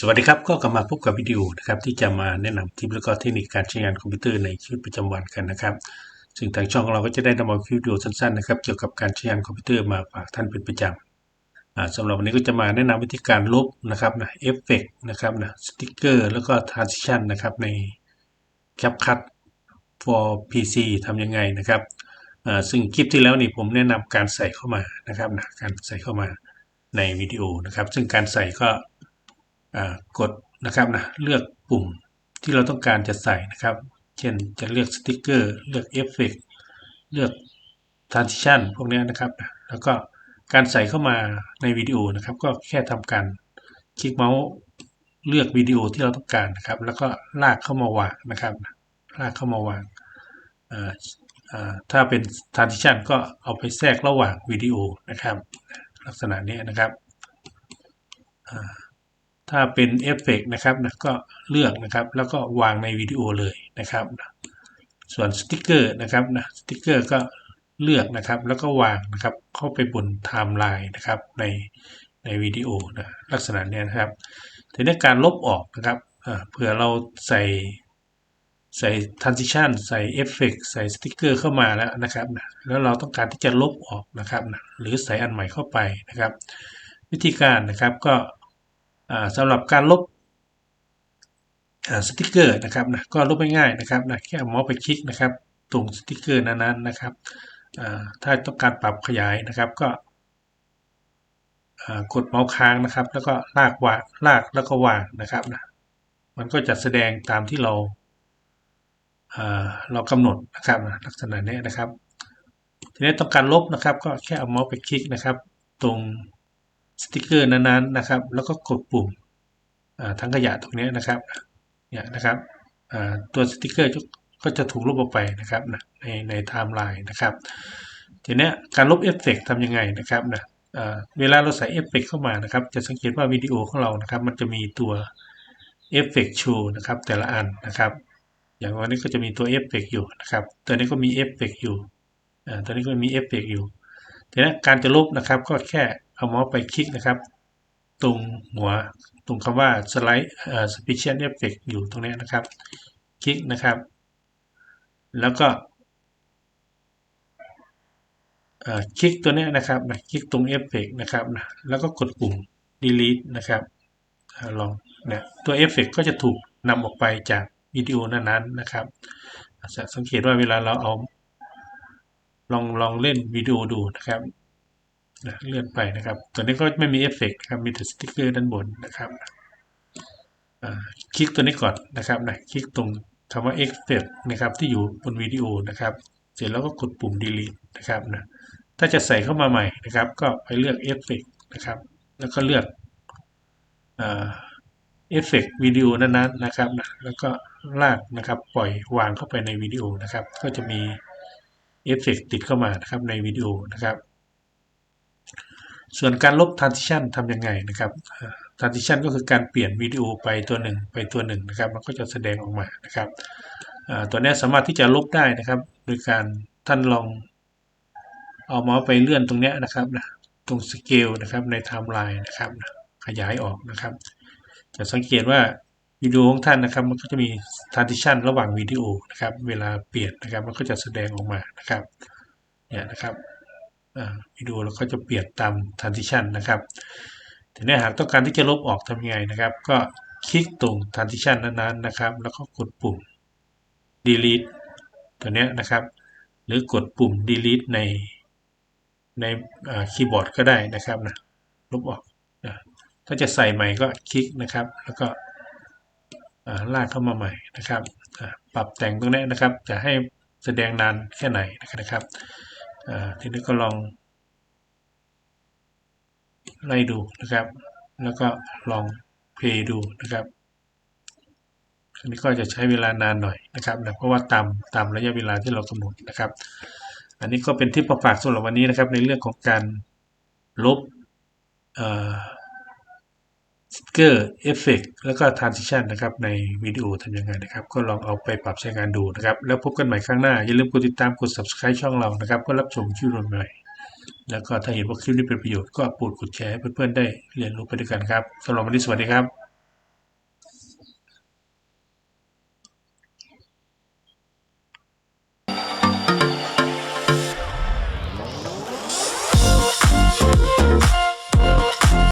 สวัสดีครับก็กลับมาพบกับวิดีโอนะครับที่จะมาแนะนำทิปแล้วก็เทคนิคการใช้งานคอมพิวเตอร์ในชีวิตประจำวันกันนะครับ ซึ่งทางช่องของเราก็จะได้นำเอาคลิปวิดีโอสั้นๆนะครับเกี่ยวกับการใช้งานคอมพิวเตอร์มาฝากท่านเป็นประจำอ่าสำหรับวันนี้ก็จะมาแนะนำวิธีการลบนะครับนะเอฟเฟกนะครับนะสติ๊กเกอร์แล้วก็ทรานซิชันนะครับใน CapCut for PC ทำยังไงนะครับซึ่งคลิปที่แล้วนี่ผมแนะนำการใส่เข้ามานะครับนะการใส่เข้ามาในวิดีโอนะครับ ซึ่งการใส่ก็ กดนะครับนะเลือกปุ่มที่เราต้องการจะใส่นะครับ เช่นจะเลือกสติกเกอร์เลือกเอฟเฟกเลือก transition พวกนี้นะครับ แล้วก็การใส่เข้ามาในวิดีโอนะครับ ก็แค่ทำการคลิกเมาส์เลือกวิดีโอที่เราต้องการนะครับ แล้วก็ลากเข้ามาวางนะครับ ลากเข้ามาวางถ้าเป็น transition ก็เอาไปแทรกระหว่างวิดีโอนะครับ ลักษณะนี้นะครับ ถ้าเป็นเอฟเฟกนะครับนะก็เลือกนะครับแล้วก็วางในวิดีโอเลยนะครับ ส่วนสติกเกอร์นะครับนะสติกเกอร์ก็เลือกนะครับแล้วก็วางนะครับเข้าไปบนไทม์ไลน์นะครับในในวิดีโอนะลักษณะเนี้ยนะครับทีนี้การลบออกนะครับเผื่อเราใส่ใส่ transition ใส่เอฟเฟกใส่สติกเกอร์เข้ามาแล้วนะครับนะแล้วเราต้องการที่จะลบออกนะครับนะหรือใส่อันใหม่เข้าไปนะครับ วิธีการนะครับก็ สำหรับการลบสติกเกอร์นะครับนะก็ลบง่ายๆนะครับนะแค่เอาเมาส์ไปคลิกนะครับ ตรงสติกเกอร์นั้นๆนะครับถ้าต้องการปรับขยายนะครับก็กดเมาส์ค้างนะครับ แล้วก็ลากวางลากแล้วก็วางนะครับนะมันก็จะแสดงตามที่เราเรากำหนดนะครับลักษณะนี้นะครับ ทีนี้ต้องการลบนะครับ ก็แค่เอาเมาส์ไปคลิกนะครับ ตรง สติกเกอร์นั้นๆนะครับ แล้วก็กดปุ่มทั้งขยะตรงนี้นะครับเนี่ยนะครับตัวสติกเกอร์ก็จะถูกลบออกไปนะครับนะในในไทม์ไลน์นะครับทีนี้การลบเอฟเฟกต์ทำยังไงนะครับนะเวลาเราใส่เอฟเฟกต์เข้ามานะครับ จะสังเกตว่าวิดีโอของเรานะครับ มันจะมีตัวเอฟเฟกต์โชว์นะครับ แต่ละอันนะครับ อย่างวันนี้ก็จะมีตัวเอฟเฟกต์อยู่นะครับ ตัวนี้ก็มีเอฟเฟกต์อยู่ตัวนี้ก็มีเอฟเฟกต์อยู่ ทีนี้การจะลบนะครับ ก็แค่เอาเมาส์ไปคลิกนะครับ ตรงหัวตรงคำว่า slide เอ่อ special effect อยู่ตรงนี้นะครับ คลิกนะครับ แล้วก็คลิกตัวนี้นะครับนะคลิกตรงเอฟเฟกนะครับนะแล้วก็กดปุ่ม delete นะครับลองเนี่ยตัวเอฟเฟกก็จะถูกนำออกไปจากวิดีโอนั้นๆนะครับสังเกตว่าเวลาเราเอา ลองลองเล่นวิดีโอดูนะครับนะเลื่อนไปนะครับ ตัวนี้ก็ไม่มีเอฟเฟกต์ครับ มีแต่สติ๊กเกอร์ด้านบนนะครับคลิกตัวนี้ก่อนนะครับนะคลิกตรงคำว่า Effect นะครับที่อยู่บนวิดีโอนะครับ เสร็จแล้วก็กดปุ่ม delete นะครับนะถ้าจะใส่เข้ามาใหม่นะครับ ก็ไปเลือก Effect นะครับ แล้วก็เลือกเอฟเฟกวิดีโอนั้นๆนะครับนะแล้วก็ลากนะครับปล่อยวางเข้าไปในวิดีโอนะครับ ก็จะมี เอฟเฟกติดเข้ามานะครับในวิดีโอนะครับ ส่วนการลบ transition ทำยังไงนะครับ transition ก็คือการเปลี่ยนวิดีโอไปตัวหนึ่งไปตัวหนึ่งนะครับ มันก็จะแสดงออกมานะครับตัวนี้สามารถที่จะลบได้นะครับ โดยการท่านลองเอาเมาส์ไปเลื่อนตรงนี้นะครับนะตรงสเกลนะครับในไทม์ไลน์นะครับขยายออกนะครับ จะสังเกตว่า วิดีโอของท่านนะครับ มันก็จะมี transition ระหว่างวิดีโอนะครับ เวลาเปลี่ยนนะครับ มันก็จะแสดงออกมานะครับ เนี่ยนะครับวิดีโอเราก็จะเปลี่ยนตาม transition นะครับทีนี้หากต้องการที่จะลบออกทำยังไงนะครับ ก็คลิกตรง transition นั้นๆนะครับ แล้วก็กดปุ่ม delete ตัวนี้นะครับ หรือกดปุ่ม delete ในในคีย์บอร์ดก็ได้นะครับนะลบออกถ้าจะใส่ใหม่ก็คลิกนะครับ แล้วก็ ลากเข้ามาใหม่นะครับ ปรับแต่งตรงนี้นะครับ จะให้แสดงนานแค่ไหนนะครับทีนี้ก็ลอง ไล่ดูนะครับ แล้วก็ลองเพลย์ดูนะครับอันนี้ก็จะใช้เวลานานหน่อยนะครับนะเพราะว่าตามตามระยะเวลาที่เรากำหนดนะครับ อันนี้ก็เป็นที่ประฝากสำหรับวันนี้นะครับ ในเรื่องของการลบ สติกเกอร์เอฟเฟกแล้วก็ทรานซิชันนะครับในวิดีโอทำยังไงนะครับ ก็ลองเอาไปปรับใช้งานดูนะครับ แล้วพบกันใหม่ครั้งหน้า อย่าลืมกดติดตามกด subscribe ช่องเรานะครับเพื่อรับชมคลิปใหม่แล้วก็ถ้าเห็นว่าคลิปนี้เป็นประโยชน์ก็โปรดกดแชร์ให้เพื่อนๆได้เรียนรู้ไปด้วยกันครับสำหรับวันนี้สวัสดีครับ